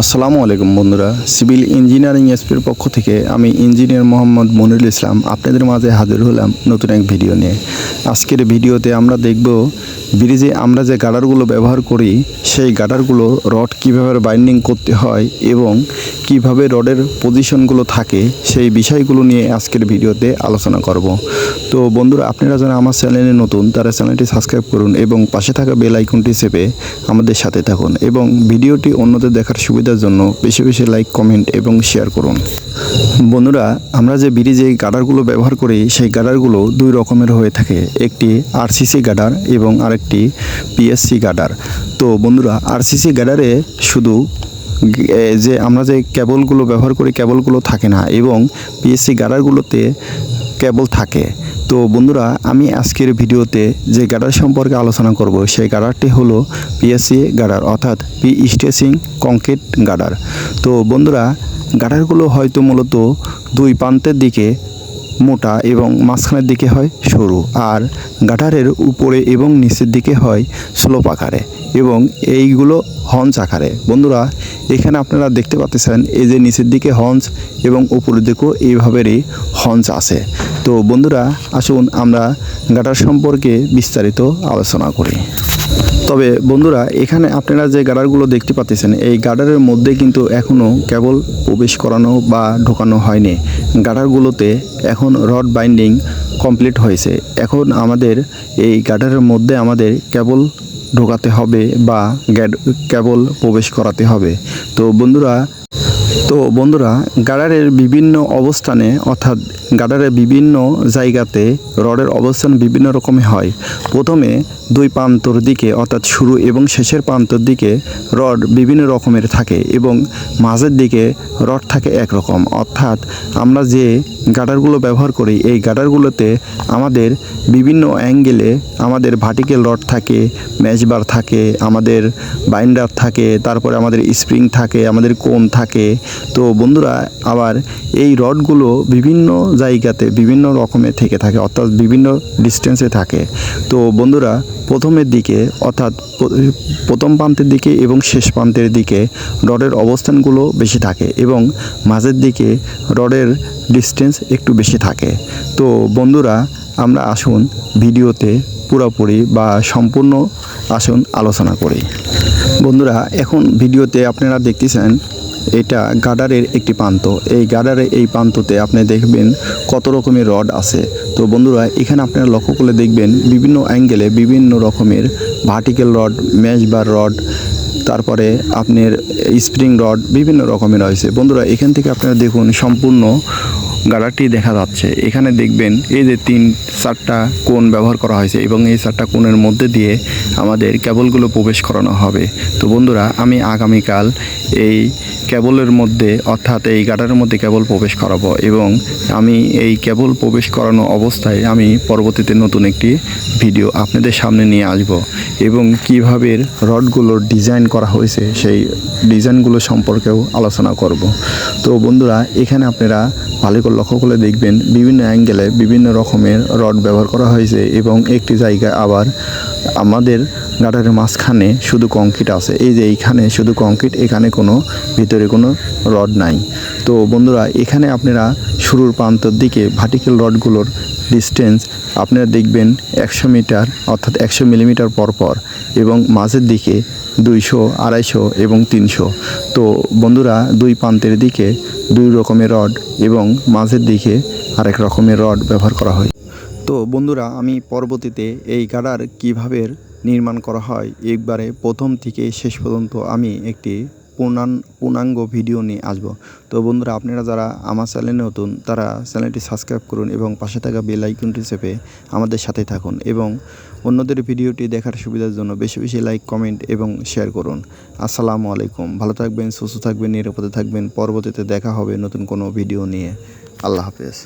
আসসালামু আলাইকুম বন্ধুরা, সিভিল ইঞ্জিনিয়ারিং এসপির পক্ষ থেকে আমি ইঞ্জিনিয়ার মোহাম্মদ মনিরুল ইসলাম আপনাদের মাঝে হাজির হলাম নতুন এক ভিডিও নিয়ে। আজকের ভিডিওতে আমরা দেখব ব্রিজে আমরা যে গাডারগুলো ব্যবহার করি, সেই গাডারগুলো রড কীভাবে বাইন্ডিং করতে হয় এবং কীভাবে রডের পজিশনগুলো থাকে, সেই বিষয়গুলো নিয়ে আজকের ভিডিওতে আলোচনা করব। তো বন্ধুরা, আপনারা যারা আমার চ্যানেলে নতুন, তারা চ্যানেলটি সাবস্ক্রাইব করুন এবং পাশে থাকা বেল আইকনটি চেপে আমাদের সাথে থাকুন এবং ভিডিওটি অন্যদের দেখার সুবিধার জন্য বেশি বেশি লাইক কমেন্ট এবং শেয়ার করুন। বন্ধুরা, আমরা যে ব্রিজে গাডারগুলো ব্যবহার করি, সেই গাডারগুলো দুই রকমের হয়ে থাকে। একটি আরসিসি গাডার এবং আরেকটি পিএসসি গাডার। তো বন্ধুরা আরসিসি গাডারে শুধু যে আমরা যে কেবলগুলো ব্যবহার করি কেবলগুলো থাকে না এবং পিএসসি গাডারগুলোতে কেবল থাকে। তো বন্ধুরা, আমি আজকের ভিডিওতে যে গাডার সম্পর্কে আলোচনা করব, সেই গাডারটি হলো পিএসসি গাডার, অর্থাৎ পি স্টেসিং কংক্রিট গাডার। তো বন্ধুরা, গাডারগুলো হয়তো মূলত দুই প্রান্তের দিকে মোটা এবং মাঝখানের দিকে হয় সরু আর গাটারের উপরে এবং নিচের দিকে হয় স্লোপ আকারে এবং এইগুলো হঞ্চ আকারে। বন্ধুরা, এখানে আপনারা দেখতে পাচ্ছেন এই যে নিচের দিকে হঞ্চ এবং উপরের দিকেও এইভাবেরই হঞ্চ আছে। তো বন্ধুরা, আসুন আমরা গাটার সম্পর্কে বিস্তারিত আলোচনা করি। তবে বন্ধুরা, এখানে আপনারা যে গাডারগুলো দেখতে পাচ্ছেন, এই গাডারের মধ্যে কিন্তু এখনও কেবল প্রবেশ করানো বা ঢোকানো হয়নি। গাডারগুলোতে এখন রড বাইন্ডিং কমপ্লিট হয়েছে। এখন আমাদের এই গাডারের মধ্যে আমাদের কেবল ঢোকাতে হবে বা গ্যাড কেবল প্রবেশ করাতে হবে। তো বন্ধুরা তো বন্ধুরা, গাডারের বিভিন্ন অবস্থানে, অর্থাৎ গাডারের বিভিন্ন জায়গাতে রডের অবস্থান বিভিন্ন রকমের হয়। প্রথমে দুই প্রান্তর দিকে, অর্থাৎ শুরু এবং শেষের প্রান্তর দিকে রড বিভিন্ন রকমের থাকে এবং মাঝের দিকে রড থাকে একরকম। অর্থাৎ আমরা যে গাডারগুলো ব্যবহার করি, এই গাডারগুলোতে আমাদের বিভিন্ন অ্যাঙ্গেলে আমাদের ভার্টিক্যাল রড থাকে ম্যাচবার থাকে, আমাদের বাইন্ডার থাকে, তারপরে আমাদের স্প্রিং থাকে, আমাদের কোন থাকে তো বন্ধুরা, আবার এই রডগুলো বিভিন্ন জায়গাতে বিভিন্ন রকমের থেকে থাকে, অর্থাৎ বিভিন্ন ডিস্টেন্সে থাকে। তো বন্ধুরা, প্রথমের দিকে, অর্থাৎ প্রথম প্রান্তের দিকে এবং শেষ প্রান্তের দিকে রডের অবস্থানগুলো বেশি থাকে এবং মাঝের দিকে রডের ডিস্টেন্স একটু বেশি থাকে। তো বন্ধুরা, আমরা আসুন ভিডিওতে পুরোপুরি বা সম্পূর্ণ আসুন আলোচনা করি। বন্ধুরা, এখন ভিডিওতে আপনারা দেখতেছেন এটা গাডারের একটি প্রান্ত। এই গাডারের এই প্রান্ততে আপনি দেখবেন কত রকমের রড আছে। তো বন্ধুরা, এখানে আপনারা লক্ষ্য করলে দেখবেন বিভিন্ন অ্যাঙ্গেলে বিভিন্ন রকমের ভার্টিক্যাল রড ম্যাশবার রড, তারপরে আপনার স্প্রিং রড বিভিন্ন রকমের রয়েছে। বন্ধুরা, এখান থেকে আপনারা দেখুন সম্পূর্ণ গাডারটি দেখা যাচ্ছে। এখানে দেখবেন এই যে তিন চারটা কোণ ব্যবহার করা হয়েছে এবং এই চারটা কোণের মধ্যে দিয়ে আমাদের কেবলগুলো প্রবেশ করানো হবে। তো বন্ধুরা, আমি আগামীকাল এই কেবলের মধ্যে, অর্থাৎ এই গাডারের মধ্যে কেবল প্রবেশ করাবো এবং আমি এই কেবল প্রবেশ করানো অবস্থায় আমি পরবর্তীতে নতুন একটি ভিডিও আপনাদের সামনে নিয়ে আসব এবং কীভাবে রডগুলোর ডিজাইন করা হয়েছে, সেই ডিজাইনগুলো সম্পর্কেও আলোচনা করব। তো বন্ধুরা, এখানে আপনারা ভালো লক্ষ্য করে দেখবেন বিভিন্ন অ্যাঙ্গেলে বিভিন্ন রকমের রড ব্যবহার করা হয়েছে এবং একটি জায়গায় আবার আমাদের গাটারের মাঝখানে শুধু কংক্রিট আছে। এই যে এইখানে শুধু কংক্রিট, এখানে কোনো, ভিতরে কোনো রড নাই। তো বন্ধুরা, এখানে আপনারা শুরুর প্রান্তর দিকে ভার্টিক্যাল রডগুলোর ডিস্টেন্স আপনারা দেখবেন একশো মিটার অর্থাৎ একশো মিলিমিটার পর পর এবং মাঝের দিকে দুইশো, আড়াইশো এবং তিনশো। তো বন্ধুরা, দুই প্রান্তের দিকে দুই রকমের রড এবং মাঝের দিকে আরেক রকমের রড ব্যবহার করা হয়। তো বন্ধুরা, আমি পরবর্তীতে এই গাডার কীভাবে নির্মাণ করা হয়, একবারে প্রথম থেকে শেষ পর্যন্ত আমি একটি পূর্ণান, পূর্ণাঙ্গ ভিডিও নিয়ে আসব। তো বন্ধুরা, আপনারা যারা আমার চ্যানেলে নতুন, তারা চ্যানেলটি সাবস্ক্রাইব করুন এবং পাশে থাকা বেল আইকনটি চেপে আমাদের সাথে থাকুন এবং অন্যদের ভিডিওটি দেখার সুবিধার জন্য বেশি বেশি লাইক, কমেন্ট এবং শেয়ার করুন। আসসালামু আলাইকুম। ভালো থাকবেন, সুস্থ থাকবেন, নিরাপদে থাকবেন। পরবর্তীতে দেখা হবে নতুন কোনো ভিডিও নিয়ে। আল্লাহ হাফেজ।